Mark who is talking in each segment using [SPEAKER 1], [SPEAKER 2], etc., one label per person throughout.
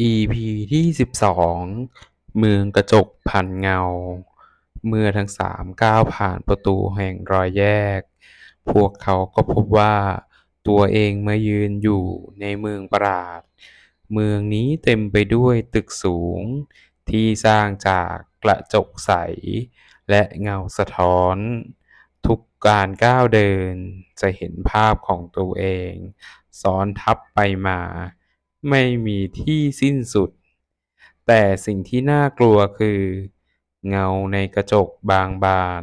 [SPEAKER 1] EP ที่สิบสองเมืองกระจกพันเงา เมื่อทั้งสามก้าวผ่านประตูแห่งรอยแยก พวกเขาก็พบว่าตัวเองมายืนอยู่ในเมืองประหลาด เมืองนี้เต็มไปด้วยตึกสูง ที่สร้างจากกระจกใส และเงาสะท้อน ทุกการก้าวเดินจะเห็นภาพของตัวเอง ซ้อนทับไปมา ไม่มีที่สิ้นสุด แต่สิ่งที่น่ากลัวคือ เงาในกระจกบางบาน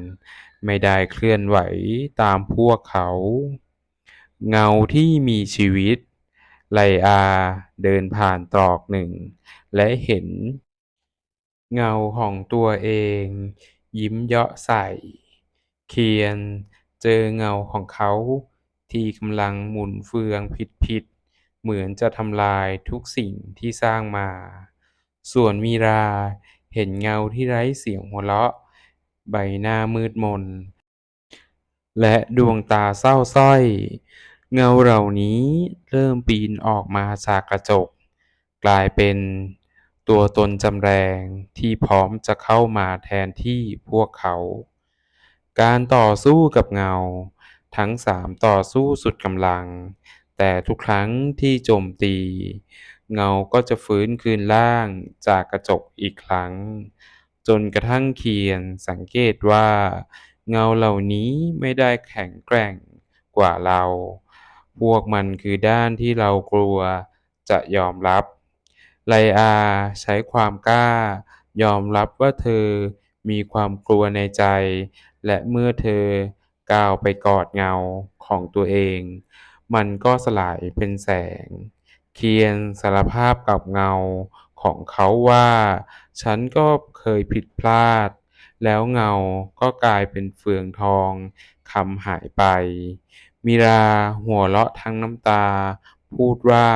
[SPEAKER 1] ไม่ได้เคลื่อนไหวตามพวกเขา เงาที่มีชีวิต ไลอาเดินผ่านตรอกหนึ่ง และเห็น เงาของตัวเอง ยิ้มเยาะใส่ เคียนเจอเงาของเขาที่กำลังหมุนเฟืองผิดๆ เหมือนจะทำลายทุกสิ่งที่สร้างมา ส่วนมีรา เห็นเงาที่ไร้เสียงหัวเราะ ใบหน้ามืดมน และดวงตาเศร้าสร้อย เงาเหล่านี้เริ่มปีนออกมาจากกระจก กลายเป็นตัวตนจำแรงที่พร้อมจะเข้ามาแทนที่พวกเขา การต่อสู้กับเงา ทั้งสามต่อสู้สุดกำลัง แต่ทุกครั้งที่โจมตี เงาก็จะฟื้นคืนร่างจากกระจกอีกครั้ง จนกระทั่งเคียนสังเกตว่า เงาเหล่านี้ไม่ได้แข็งแกร่งกว่าเรา พวกมันคือด้านที่เรากลัวจะยอมรับ ไลอาใช้ความกล้ายอมรับว่าเธอมีความกลัวในใจ และเมื่อเธอก้าวไปกอดเงาของตัวเอง มันก็สลายเป็นแสง เคียนสารภาพกับเงาของเขาว่า ฉันก็เคยผิดพลาด แล้วเงาก็กลายเป็นเฟืองทองคำหายไป มิราหัวเราะทั้งน้ำตา พูดว่า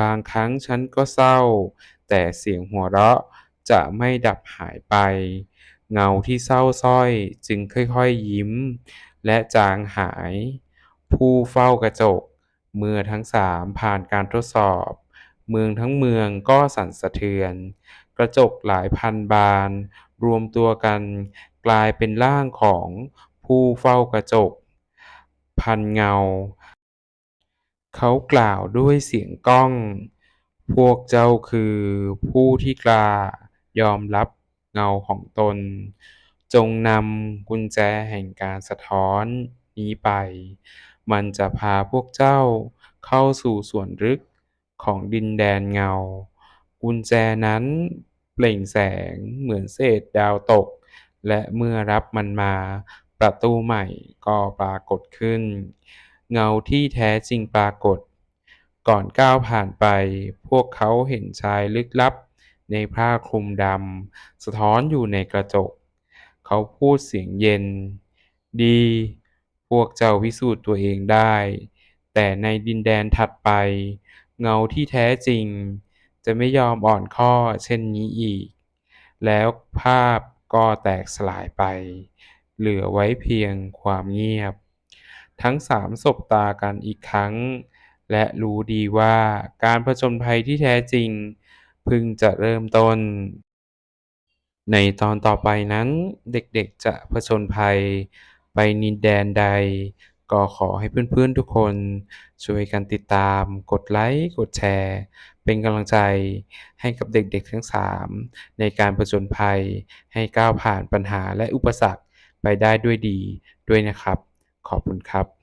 [SPEAKER 1] บางครั้งฉันก็เศร้า แต่เสียงหัวเราะจะไม่ดับหายไป เงาที่เศร้าสร้อยจึงค่อยๆยิ้ม และจางหาย ผู้เฝ้ากระจก เมื่อทั้งสามผ่านการทดสอบ เมืองทั้งเมืองก็สั่นสะเทือน กระจกหลายพันบาน รวมตัวกัน กลายเป็นร่างของผู้เฝ้ากระจก พันเงา เขากล่าวด้วยเสียงก้อง พวกเจ้าคือผู้ที่กล้ายอมรับเงาของตน จงนำกุญแจแห่งการสะท้อนนี้ไป มันจะพาพวกเจ้าเข้าสู่ส่วนลึกของดินแดนเงา กุญแจนั้นเปล่งแสงเหมือนเศษดาวตก และเมื่อรับมันมาประตูใหม่ก็ปรากฏขึ้น เงาที่แท้จริงปรากฏ ก่อนก้าวผ่านไป พวกเขาเห็นชายลึกลับ ในผ้าคลุมดำสะท้อนอยู่ในกระจก เขาพูดเสียงเย็น ดี พวกเจ้าพิสูจน์ตัวเองได้ แต่ในดินแดนถัดไป เงาที่แท้จริง จะไม่ยอมอ่อนข้อเช่นนี้อีก แล้วภาพก็แตกสลายไป เหลือไว้เพียงความเงียบ ทั้งสามสบตากันอีกครั้ง และรู้ดีว่าการผจญภัยที่แท้จริงพิ่งจะเริ่มต้น ในตอนต่อไปนั้นเด็กๆจะผจญภัย ไปนินแดนใด ก็ขอให้เพื่อนๆทุกคนช่วยกันติดตาม กดไลค์กดแชร์ เป็นกำลังใจให้กับเด็กๆทั้งสามในการผจญภัย ให้ก้าวผ่านปัญหาและอุปสรรคไปได้ด้วยดีด้วยนะครับ ขอบคุณครับ